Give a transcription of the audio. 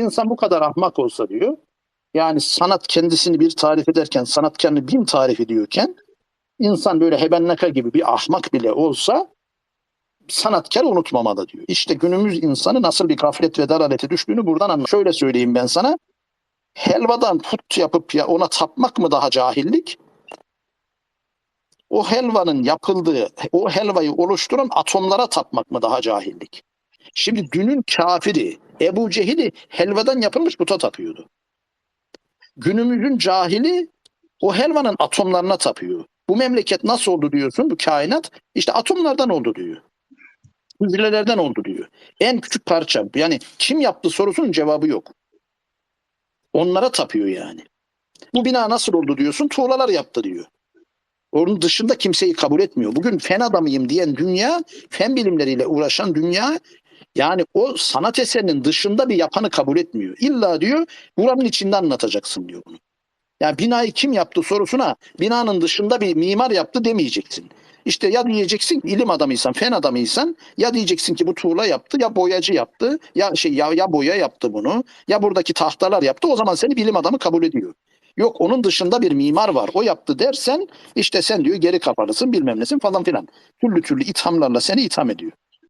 İnsan bu kadar ahmak olsa diyor. Yani sanat kendisini bir tarif ederken sanatkarını bin tarif ediyorken insan böyle hebenneka gibi bir ahmak bile olsa sanatkar unutmamalı diyor. İşte günümüz insanı nasıl bir gaflet ve dalalete düştüğünü buradan anla. Şöyle söyleyeyim ben sana. Helvadan put yapıp ya ona tapmak mı daha cahillik? O helvanın yapıldığı, o helvayı oluşturan atomlara tapmak mı daha cahillik? Şimdi dünün kafiri Ebu Cehil'i helvadan yapılmış puta tapıyordu. Günümüzün cahili o helvanın atomlarına tapıyor. Bu memleket nasıl oldu diyorsun bu kainat? İşte atomlardan oldu diyor. Hücrelerden oldu diyor. En küçük parça. Yani kim yaptı sorusunun cevabı yok. Onlara tapıyor yani. Bu bina nasıl oldu diyorsun? Tuğlalar yaptı diyor. Onun dışında kimseyi kabul etmiyor. Bugün fen adamıyım diyen dünya, fen bilimleriyle uğraşan dünya yani o sanat eserinin dışında bir yapanı kabul etmiyor. İlla diyor buranın içinde anlatacaksın diyor bunu. Yani binayı kim yaptı sorusuna binanın dışında bir mimar yaptı demeyeceksin. İşte ya diyeceksin ilim adamıysan, fen adamıysan ya diyeceksin ki bu tuğla yaptı ya boyacı yaptı ya şey ya, ya boya yaptı bunu ya buradaki tahtalar yaptı o zaman seni bilim adamı kabul ediyor. Yok onun dışında bir mimar var o yaptı dersen işte sen diyor geri kapalısın bilmem nesin falan filan. Türlü türlü ithamlarla seni itham ediyor.